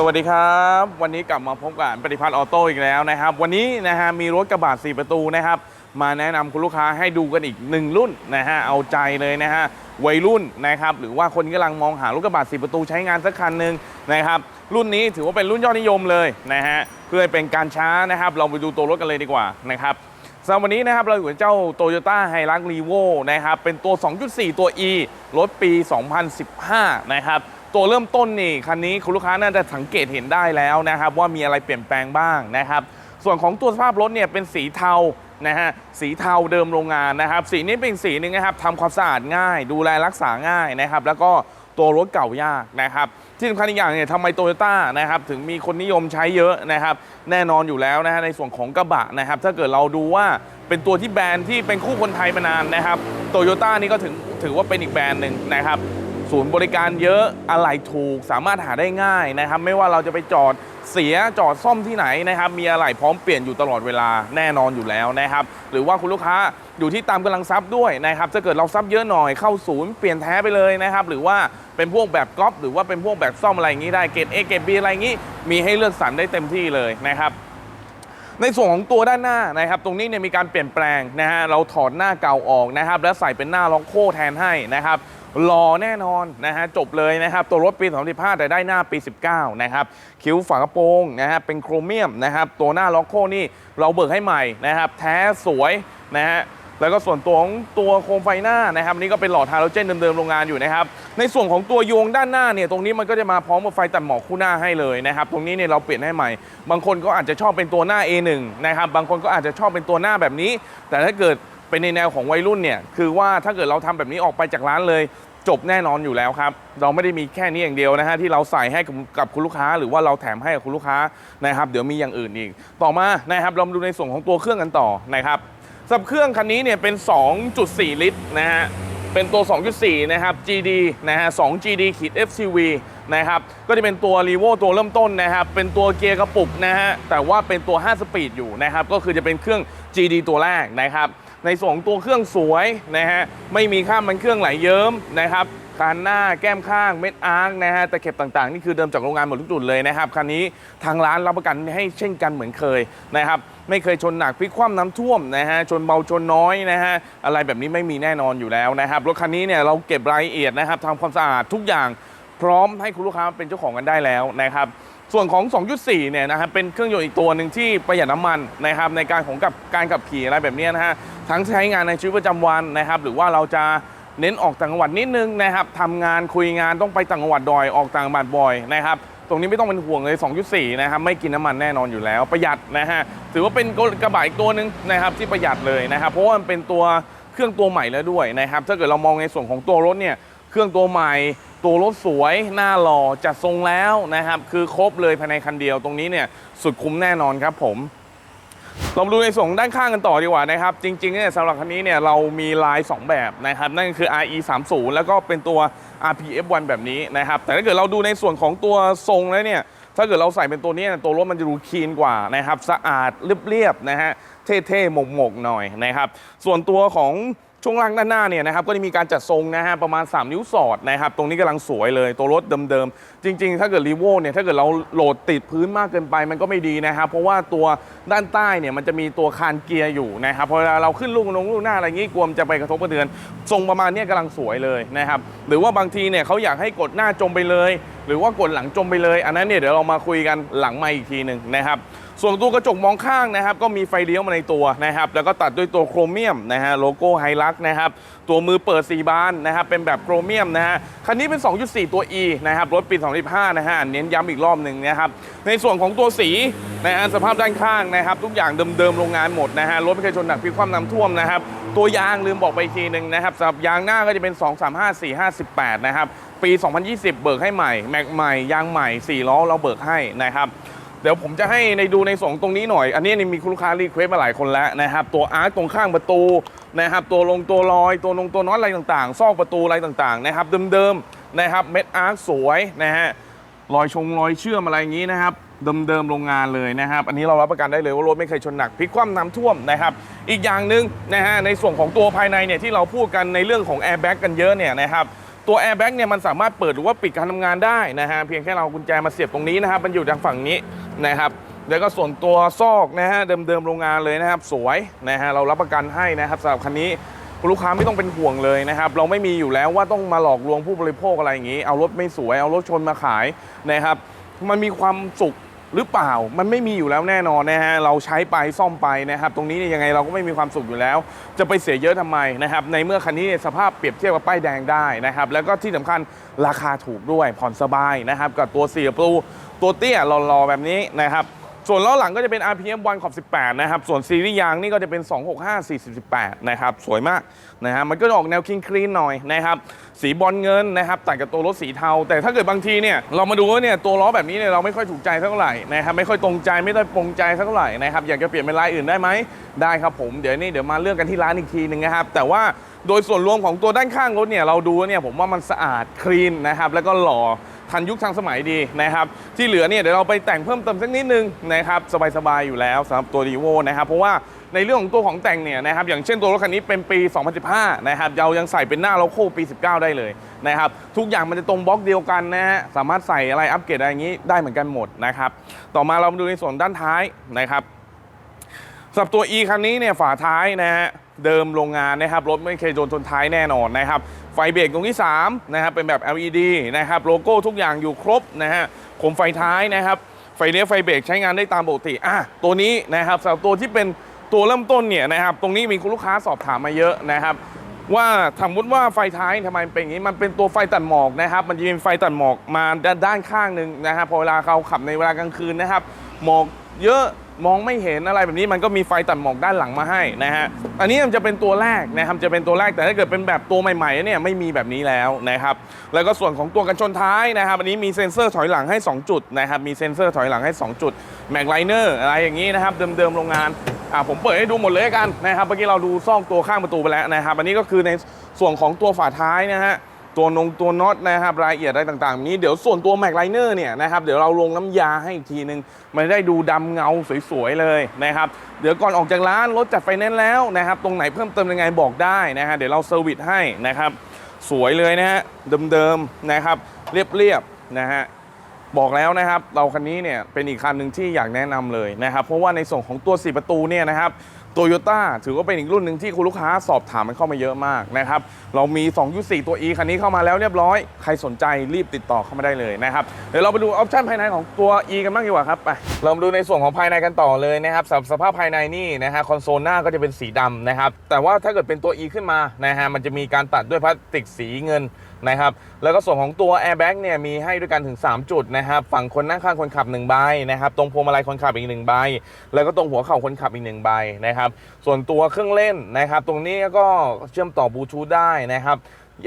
สวัสดีครับ วันนี้กลับมาพบกับปฏิพัฒน์ออโต้อีกแล้วนะครับ วันนี้นะฮะมีรถกระบะ4ประตูนะครับ มาแนะนำคุณลูกค้าให้ดูกันอีกหนึ่งรุ่นนะฮะเอาใจเลยนะฮะวัยรุ่นนะครับ หรือว่าคนที่กำลังมองหารถกระบะ4ประตูใช้งานสักคันหนึ่งนะครับ รุ่นนี้ถือว่าเป็นรุ่นยอดนิยมเลยนะฮะเพื่อเป็นการช้านะครับ เราไปดูตัวรถกันเลยดีกว่านะครับสำหรับวันนี้นะครับเราอยู่กับเจ้า Toyota h i l u x r e v o นะครับเป็นตัว 2.4 ตัว E รถปี 2015 นะครับ ตัวเริ่มต้นนี่คันนี้คุณลูกค้าน่าจะสังเกตเห็นได้แล้วนะครับ ว่ามีอะไรเปลี่ยนแปลงบ้างนะครับ ส่วนของตัวสภาพรถเนี่ยเป็นสีเทานะฮะสีเทาเดิมโรงงานนะครับ สีนี้เป็นสีหนึ่งนะครับทำความสะอาดง่าย ดูแลรักษาง่ายนะครับ แล้วก็ตัวรถเก่ายากนะครับ ที่สำคัญอีกอย่างเนี่ยทำไมโตโยต้านะครับถึงมีคนนิยมใช้เยอะนะครับ แน่นอนอยู่แล้วนะฮะในส่วนของกระบะนะครับ ถ้าเกิดเราดูว่าเป็นตัวที่แบรนด์ที่เป็นคู่คนไทยมานานนะครับโตโยต้านี่ก็ถึงถือว่าเป็นอีกแบรนด์หนึ่งนะครับ ศูนย์บริการเยอะอะไหล่ถูกสามารถหาได้ง่ายนะครับ ไม่ว่าเราจะไปจอดเสียจอดซ่อมที่ไหนนะครับ มีอะไหล่พร้อมเปลี่ยนอยู่ตลอดเวลาแน่นอนอยู่แล้วนะครับ หรือว่าคุณลูกค้าอยู่ที่ตามกำลังทรัพย์ด้วยนะครับถ้าเกิดเราทรัพย์เยอะหน่อยเข้าศูนย์เปลี่ยนแท้ไปเลยนะครับ หรือว่าเป็นพวกแบบก๊อปหรือว่าเป็นพวกแบบซ่อมอะไรอย่างนี้ได้เกรด A เกรด B อะไรอย่างนี้ มีให้เลือกสรรได้เต็มที่เลยนะครับในส่วนของตัวด้านหน้านะครับ ตรงนี้เนี่ยมีการเปลี่ยนแปลงนะฮะเราถอดหน้าเก่าออกนะครับ แล้วใส่เป็นหน้าล็อกโค้แทนให้นะครับ รอแน่นอนนะฮะจบเลยนะครับ ตัวรถปี 2015 แต่ได้หน้าปี 19 นะครับ คิ้วฝากระโปรงนะฮะเป็นโครเมียมนะครับ ตัวหน้าล็อกโค้นี่เราเบิกให้ใหม่นะครับ แท้สวยนะฮะแล้วก็ส่วนตัวของตัวโคมไฟหน้านะครับนี่ก็เป็นหลอดฮาโลเจนเดิมๆโรงงานอยู่นะครับ ในส่วนของตัวโยงด้านหน้าเนี่ยตรงนี้มันก็จะมาพร้อมกับไฟตัดหมอกคู่หน้าให้เลยนะครับ ตรงนี้เนี่ยเราเปลี่ยนให้ใหม่ บางคนก็อาจจะชอบเป็นตัวหน้า A1 นะครับบางคนก็อาจจะชอบเป็นตัวหน้าแบบนี้ แต่ถ้าเกิด เป็นในแนวของวัยรุ่นเนี่ยคือว่าถ้าเกิดเราทำแบบนี้ออกไปจากร้านเลย จบแน่นอนอยู่แล้วครับ เราไม่ได้มีแค่นี้อย่างเดียวนะฮะที่เราใส่ให้กับกับคุณลูกค้า หรือว่าเราแถมให้กับคุณลูกค้านะครับ เดี๋ยวมีอย่างอื่นอีก ต่อมานะครับเรามาดูในส่วนของตัวเครื่องกันต่อนะครับสำหรับเครื่องคันนี้เนี่ยเป็น 2.4 ลิตรนะฮะเป็นตัว 2.4 นะครับ GD นะฮะ 2 GD ขีด FCV นะครับ ก็จะเป็นตัว r e v o ตัวเริ่มต้นนะครับ เป็นตัวเกียร์กระปุกนะฮะ แต่ว่าเป็นตัว 5 สปีดอยู่นะครับ ก็คือจะเป็นเครื่อง GD ตัวแรกนะครับ ในส่วนของตัวเครื่องสวยนะฮะไม่มีข้ามมันเครื่องไหลเยิ้มนะครับคานหน้าแก้มข้างเม็ดอาร์คนะฮะตะเข็บต่างๆ นี่คือเดิมจากโรงงานหมดทุกจุดเลยนะครับคันนี้ทางร้านรับประกันให้เช่นกันเหมือนเคยนะครับไม่เคยชนหนักพลิกคว่ำน้ำท่วมนะฮะชนเบาชนน้อยนะฮะอะไรแบบนี้ไม่มีแน่นอนอยู่แล้วนะครับรถคันนี้เนี่ยเราเก็บรายละเอียดนะครับทำความสะอาดทุกอย่างพร้อมให้คุณลูกค้าเป็นเจ้าของกันได้แล้วนะครับ ส่วนของ 2.4 เนี่ยนะครับเป็นเครื่องยนต์อีกตัวหนึ่งที่ประหยัดน้ำมันนะครับในการของกับการขับขี่อะไรแบบนี้นะฮะทั้งใช้งานในชีวิตประจำวันนะครับหรือว่าเราจะเน้นออกต่างจังหวัดนิดนึงนะครับทำงานคุยงานต้องไปต่างจังหวัดบ่อยออกต่างจังหวัดบ่อยนะครับตรงนี้ไม่ต้องเป็นห่วงเลย 2.4 นะครับไม่กินน้ำมันแน่นอนอยู่แล้ว ประหยัดนะฮะถือว่าเป็นกระบะอีกตัวหนึ่งนะครับที่ประหยัดเลยนะครับเพราะว่ามันเป็นตัวเครื่องตัวใหม่แล้วด้วยนะครับถ้าเกิดเรามองในส่วนของตัวรถเนี่ยเครื่องตัวใหม่ ตัวรถสวย หน้าหล่อจัดทรงแล้วนะครับ คือครบเลยภายในคันเดียวตรงนี้เนี่ยสุดคุ้มแน่นอนครับผมเรามาดูในส่วนของด้านข้างกันต่อดีกว่านะครับ จริงๆเนี่ยสำหรับคันนี้เนี่ยเรามีลาย 2 แบบนะครับ นั่นคือ RE 3 0แล้วก็เป็นตัว RPF 1แบบนี้นะครับ แต่ถ้าเกิดเราดูในส่วนของตัวทรงแล้วเนี่ยถ้าเกิดเราใส่เป็นตัวนี้ตัวรถมันจะดูคลีนกว่านะครับ สะอาดเรียบๆนะฮะเท่ๆหมกๆหน่อยนะครับ ส่วนตัวของ ช่วงล่างด้านหน้าเนี่ยนะครับก็จะมีการจัดทรงนะฮะประมาณ 3 นิ้วสอดนะครับตรงนี้กำลังสวยเลยตัวรถเดิมๆ จริงๆ ถ้าเกิดรีโวเนี่ยถ้าเกิดเราโหลดติดพื้นมากเกินไปมันก็ไม่ดีนะครับเพราะว่าตัวด้านใต้เนี่ยมันจะมีตัวคานเกียร์อยู่นะครับพอเราขึ้นลูกลงลูกหน้าอะไรอย่างงี้กลัวมันจะไปกระทบกระเทือน ทรงประมาณนี้ยกำลังสวยเลยนะครับหรือว่าบางทีเนี่ยเขาอยากให้กดหน้าจมไปเลย หรือว่ากดหลังจมไปเลย อันนั้นเนี่ยเดี๋ยวเรามาคุยกันหลังไม่อีกทีหนึ่งนะครับส่วนตัวกระจกมองข้างนะครับก็มีไฟเลี้ยวมาในตัวนะครับแล้วก็ตัดด้วยตัวโครเมียมนะฮะโลโก้ไฮลักนะครับตัวมือเปิด 4 บานนะครับเป็นแบบโครเมียมนะฮะคันนี้เป็น 2.4 ตัว E นะครับรถปี 2015 นะฮะเน้นย้ำอีกรอบหนึ่งนะครับในส่วนของตัวสีนะฮะสภาพด้านข้างนะครับทุกอย่างเดิมๆโรงงานหมดนะฮะรถไม่เคยชนหนักพิคว่ำน้ำท่วมนะครับ ตัวยางลืมบอกไปอีกทีหนึ่งนะครับสำหรับยางหน้าก็จะเป็น 2 3 5 4 5 8 นะครับ ปี 2020 เบิกให้ใหม่ แม็กใหม่ ยางใหม่สี่ล้อเราเบิกให้นะครับเดี๋ยวผมจะให้ในดูในส่วนตรงนี้หน่อย อันนี้นี่มีคุณลูกค้ารีเควสมาหลายคนแล้วนะครับ ตัวอาร์ตตรงข้างประตูนะครับ ตัวลงตัวลอย ตัวลงตัวน็อตอะไรต่างๆ ซอกประตูอะไรต่างๆนะครับ เดิมๆนะครับ เม็ดอาร์ตสวยนะฮะ รอยชงรอยเชื่อมอะไรอย่างนี้นะครับ เดิมๆโรงงานเลยนะครับ อันนี้เรารับประกันได้เลยว่ารถไม่เคยชนหนักพลิกคว่ำน้ำท่วมนะครับ อีกอย่างหนึ่งนะฮะในส่วนของตัวภายในเนี่ยที่เราพูดกันในเรื่องของแอร์แบ็กกันเยอะเนี่ยนะครับตัวแอร์แบ็กเนี่ยมันสามารถเปิดหรือว่าปิดการทำงานได้นะฮะเพียงแค่เราเอากุญแจมาเสียบตรงนี้นะครับ มันอยู่ทางฝั่งนี้นะครับแล้วก็ส่วนตัวซอกนะฮะเดิมๆโรงงานเลยนะครับ สวยนะฮะเรารับประกันให้นะครับสำหรับคันนี้ลูกค้าไม่ต้องเป็นห่วงเลยนะครับ เราไม่มีอยู่แล้วว่าต้องมาหลอกลวงผู้บริโภคอะไรอย่างนี้ เอารถไม่สวยเอารถชนมาขายนะครับ มันมีความสุข หรือเปล่ามันไม่มีอยู่แล้วแน่นอนนะฮะเราใช้ไปซ่อมไปนะครับ ตรงนี้เนี่ยยังไงเราก็ไม่มีความสุขอยู่แล้ว จะไปเสียเยอะทำไมนะครับ ในเมื่อคันนี้เนี่ยสภาพเปรียบเทียบกับป้ายแดงได้นะครับ แล้วก็ที่สำคัญราคาถูกด้วยผ่อนสบายนะครับ กับตัว4ประตูตัวเตี้ยหล่อๆแบบนี้นะครับ ส่วนล้อหลังก็จะเป็น RPM 1ขอบ18 นะครับ ส่วนซีรีส์ยางนี่ก็จะเป็น 265 40 18 นะครับ สวยมากนะฮะ มันก็จะออกแนวคิงคลีนหน่อยนะครับ สีบอลเงินนะครับตัดกับตัวรถสีเทา แต่ถ้าเกิดบางทีเนี่ย เรามาดูว่าเนี่ยตัวล้อแบบนี้เนี่ยเราไม่ค่อยถูกใจเท่าไหร่นะครับ ไม่ค่อยตรงใจ ไม่ได้ปรงใจเท่าไหร่นะครับ อยากจะเปลี่ยนเป็นลายอื่นได้ไหม ได้ครับผม เดี๋ยวนี่เดี๋ยวมาเลือกกันที่ร้านอีกทีหนึ่งนะครับ แต่ว่าโดยส่วนรวมของตัวด้านข้างรถเนี่ยเราดูเนี่ยผมว่ามันสะอาดคลีนนะครับแล้วก็หล่อ ทันยุคทันสมัยดีนะครับ ที่เหลือเนี่ยเดี๋ยวเราไปแต่งเพิ่มเติมสักนิดนึงนะครับสบายๆอยู่แล้วสำหรับตัวดีโวนะครับ เพราะว่าในเรื่องของตัวของแต่งเนี่ยนะครับอย่างเช่นตัวรถคันนี้เป็นปี 2015 นะครับเรายังใส่เป็นหน้าโลโก้ปี 19 ได้เลยนะครับทุกอย่างมันจะตรงบล็อกเดียวกันนะฮะสามารถใส่อะไรอัปเกรดอะไรอย่างนี้ได้เหมือนกันหมดนะครับต่อมาเรามาดูในส่วนด้านท้ายนะครับ สำหรับตัว E คันนี้เนี่ยฝาท้ายนะฮะเดิมโรงงานนะครับรถไม่เคยโดนชนท้ายแน่นอนนะครับไฟเบรกตรงที่3นะครับเป็นแบบ LED นะครับโลโก้ทุกอย่างอยู่ครบนะฮะโคมไฟท้ายนะครับไฟเลี้ยวไฟเบรกใช้งานได้ตามปกติอะตัวนี้นะครับสำหรับตัวที่เป็นตัวเริ่มต้นเนี่ยนะครับตรงนี้มีคุณลูกค้าสอบถามมาเยอะนะครับว่าสมมติว่าไฟท้ายทำไมเป็นอย่างนี้มันเป็นตัวไฟตัดหมอกนะครับ มันจะมีไฟตัดหมอกมาด้านด้านข้างหนึ่งนะครับพอเวลาเขาขับในเวลากลางคืนนะครับหมอกเยอะ มองไม่เห็นอะไรแบบนี้มันก็มีไฟตัดหมอกด้านหลังมาให้นะฮะอันนี้มันจะเป็นตัวแรกนะครับจะเป็นตัวแรกแต่ถ้าเกิดเป็นแบบตัวใหม่ๆเนี่ยไม่มีแบบนี้แล้วนะครับแล้วก็ส่วนของตัวกันชนท้ายนะครับอันนี้มีเซ็นเซอร์ถอยหลังให้ 2 จุดนะครับมีเซ็นเซอร์ถอยหลังให้ 2 จุดแม็กไลเนอร์อะไรอย่างนี้นะครับเดิมๆโรงงานอ่าผมเปิดให้ดูหมดเลยกันนะครับเมื่อกี้เราดูซ่อกตัวข้างประตูไปแล้วนะครับอันนี้ก็คือในส่วนของตัวฝาท้ายนะฮะ ตัวนงตัวน็อตนะครับรายละเอียดอะไรต่างๆ นี้เดี๋ยวส่วนตัวแม็กไลเนอร์เนี่ยนะครับเดี๋ยวเราลงน้ำยาให้อีกทีนึง มันได้ดูดำเงาสวยๆเลยนะครับเดี๋ยวก่อนออกจากร้านรถจัดไฟแนนซ์แล้วนะครับตรงไหนเพิ่มเติมยังไงบอกได้นะฮะเดี๋ยวเราเซอร์วิสให้นะครับสวยเลยนะฮะเดิมๆนะครับเรียบๆนะฮะบอกแล้วนะครับเราคันนี้เนี่ยเป็นอีกคันหนึ่งที่อยากแนะนำเลยนะครับเพราะว่าในส่วนของตัว 4 ประตูเนี่ยนะครับ โตโยต้าถือว่าเป็นอีกรุ่นหนึ่งที่คุณลูกค้าสอบถามมันเข้ามาเยอะมากนะครับ เรามี 2.4 ตัว E คันนี้เข้ามาแล้วเรียบร้อย ใครสนใจรีบติดต่อเข้ามาได้เลยนะครับ เดี๋ยวเราไปดูออปชั่นภายในของตัว E กันบ้างดีกว่าครับไปเรามาดูในส่วนของภายในกันต่อเลยนะครับสำหรับสภาพภายในนี่นะฮะคอนโซลหน้าก็จะเป็นสีดำนะครับแต่ว่าถ้าเกิดเป็นตัว E ขึ้นมานะฮะมันจะมีการตัดด้วยพลาสติกสีเงิน นะครับแล้วก็ส่วนของตัว airbag เนี่ยมีให้ด้วยกันถึง 3 จุดนะครับฝั่งคนนั่งข้างคนขับ1ใบนะครับตรงพวงมาลัยคนขับอีก1ใบแล้วก็ตรงหัวเข่าคนขับอีก1ใบนะครับส่วนตัวเครื่องเล่นนะครับตรงนี้ก็เชื่อมต่อบลูทูธได้นะครับ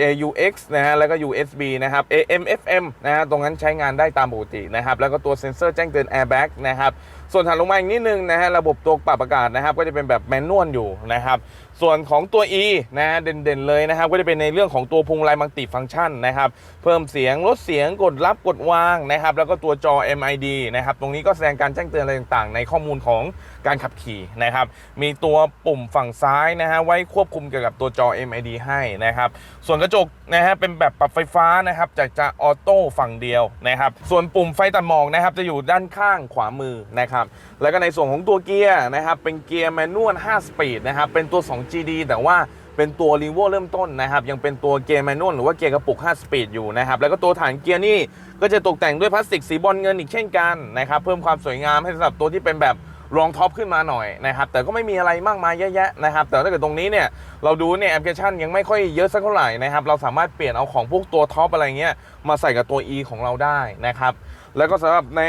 AUX นะฮะแล้วก็ USB นะครับ AM FM นะฮะตรงนั้นใช้งานได้ตามปกตินะครับแล้วก็ตัวเซ็นเซอร์แจ้งเตือน airbag นะครับส่วนถัดลงมาอีกนิดนึงนะฮะระบบตัวปรับอากาศนะครับก็จะเป็นแบบแมนนวลอยู่นะครับ ส่วนของตัว E นะฮะเด่นๆเลยนะครับ ก็จะเป็นในเรื่องของตัวพวงมาลัยมัลติฟังก์ชันนะครับ เพิ่มเสียงลดเสียงกดรับกดวางนะครับ แล้วก็ตัวจอ MID นะครับ ตรงนี้ก็แสดงการแจ้งเตือนอะไรต่างๆ ในข้อมูลของการขับขี่นะครับ มีตัวปุ่มฝั่งซ้ายนะฮะไว้ควบคุมเกี่ยวกับตัวจอ MID ให้นะครับ ส่วนกระจกนะฮะเป็นแบบปรับไฟฟ้านะครับจากจะออโต้ฝั่งเดียวนะครับ ส่วนปุ่มไฟตัดหมอกนะครับจะอยู่ด้านข้างขวามือนะครับ แล้วก็ในส่วนของตัวเกียร์นะครับเป็นเกียร์แมนนวล5สปีดนะครับเป็นตัว2 G.D. แต่ว่าเป็นตัวรีโวเริ่มต้นนะครับยังเป็นตัวเกียร์แมนนวลหรือว่าเกียร์กระปุก 5 สปีดอยู่นะครับแล้วก็ตัวฐานเกียร์นี่ก็จะตกแต่งด้วยพลาสติกสีบอลเงินอีกเช่นกันนะครับเพิ่มความสวยงามให้สำหรับตัวที่เป็นแบบรองท็อปขึ้นมาหน่อยนะครับแต่ก็ไม่มีอะไรมากมายเยอะแยะนะครับแต่ถ้าเกิดตรงนี้เนี่ยเราดูเนี่ยแอปพลิเคชันยังไม่ค่อยเยอะสักเท่าไหร่นะครับเราสามารถเปลี่ยนเอาของพวกตัวท็อปอะไรเงี้ยมาใส่กับตัว E ของเราได้นะครับแล้วก็สำหรับใน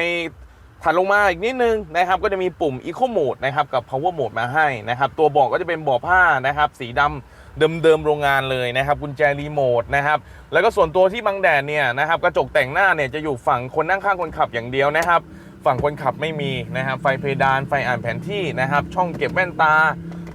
ถัดลงมาอีกนิดนึงนะครับก็จะมีปุ่ม Eco Mode นะครับกับ Power Mode มาให้นะครับตัวเบาะก็จะเป็นเบาะผ้านะครับสีดำเดิมๆโรงงานเลยนะครับกุญแจรีโมทนะครับแล้วก็ส่วนตัวที่บังแดดเนี่ยนะครับกระจกแต่งหน้าเนี่ยจะอยู่ฝั่งคนนั่งข้างคนขับอย่างเดียวนะครับ ฝั่งคนขับไม่มีนะครับไฟเพดานไฟอ่านแผนที่นะครับช่องเก็บแว่นตา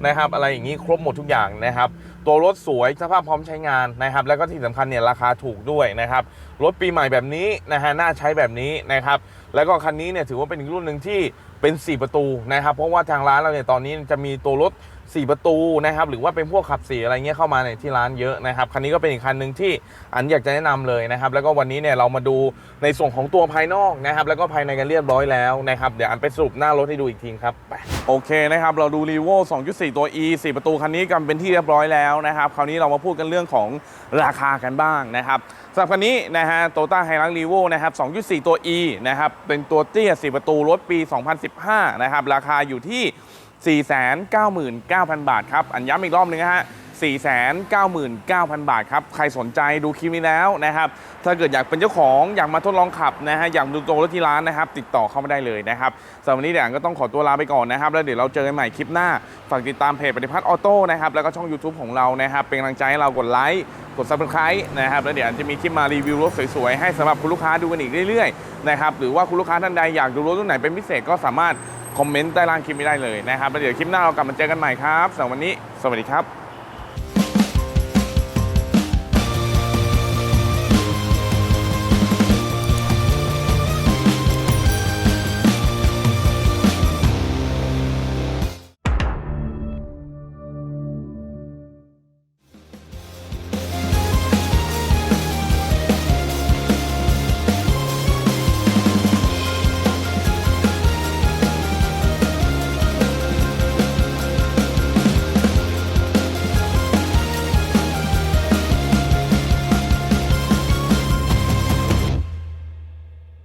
นะครับอะไรอย่างนี้ครบหมดทุกอย่างนะครับตัวรถสวยสภาพพร้อมใช้งานนะครับ แล้วก็ที่สำคัญเนี่ยราคาถูกด้วยนะครับรถปีใหม่แบบนี้นะฮะน่าใช้แบบนี้นะครับ แล้วก็คันนี้เนี่ยถือว่าเป็นอีกรุ่นหนึ่งที่เป็น 4 ประตูนะครับ เพราะว่าทางร้านเราเนี่ยตอนนี้จะมีตัวรถ 4 ประตูนะครับหรือว่าเป็นพวกขับสีอะไรเงี้ยเข้ามาในที่ร้านเยอะนะครับคันนี้ก็เป็นอีกคันหนึ่งที่อันอยากจะแนะนำเลยนะครับแล้วก็วันนี้เนี่ยเรามาดูในส่วนของตัวภายนอกนะครับแล้วก็ภายในกันเรียบร้อยแล้วนะครับเดี๋ยวอันไปสรุปหน้ารถให้ดูอีกทีครับโอเคนะครับเราดู r ีโว2.4 ตัว E 4 ประตูคันนี้กันเป็นที่เรียบร้อยแล้วนะครับคราวนี้เรามาพูดกันเรื่องของราคากันบ้างนะครับสำหรับคันนี้นะฮะโตต้าไฮรักรีโวนะครับ 2.4 ตัว E นะครับ เป็นตัวเตี้ย 4 ประตู รถปี 2015 นะครับ ราคาอยู่ที่ 499,000 บาทครับ อันย้ำอีกรอบหนึ่งนะฮะ 499,000 บาทครับ ใครสนใจดูคลิปนี้แล้วนะครับ ถ้าเกิดอยากเป็นเจ้าของอยากมาทดลองขับนะฮะ อยากดูตัวรถที่ร้านนะครับ ติดต่อเข้ามาได้เลยนะครับสำหรับวันนี้เดี๋ยวก็ต้องขอตัวลาไปก่อนนะครับ แล้วเดี๋ยวเราเจอกันใหม่คลิปหน้า ฝากติดตามเพจปฏิพัฒน์ออโต้นะครับ แล้วก็ช่อง YouTube ของเรานะครับ เป็นกำลังใจให้เรากดไลค์ กด subscribe นะครับ แล้วเดี๋ยวจะมีคลิปมารีวิวรถสวยๆ ให้สำหรับคุณลูกค้าดูกันอีกเรื่อยๆ นะครับ หรือว่าคุณลูกค้าท่านใดอยากดูรถรุ่นไหนเป็นพิเศษก็สามารถ คอมเมนต์ใต้ล่างคลิปนี้ได้เลยนะครับแล้วเดี๋ยวคลิปหน้าเรากลับมาเจอกันใหม่ครับสำหรับวันนี้ สวัสดีครับ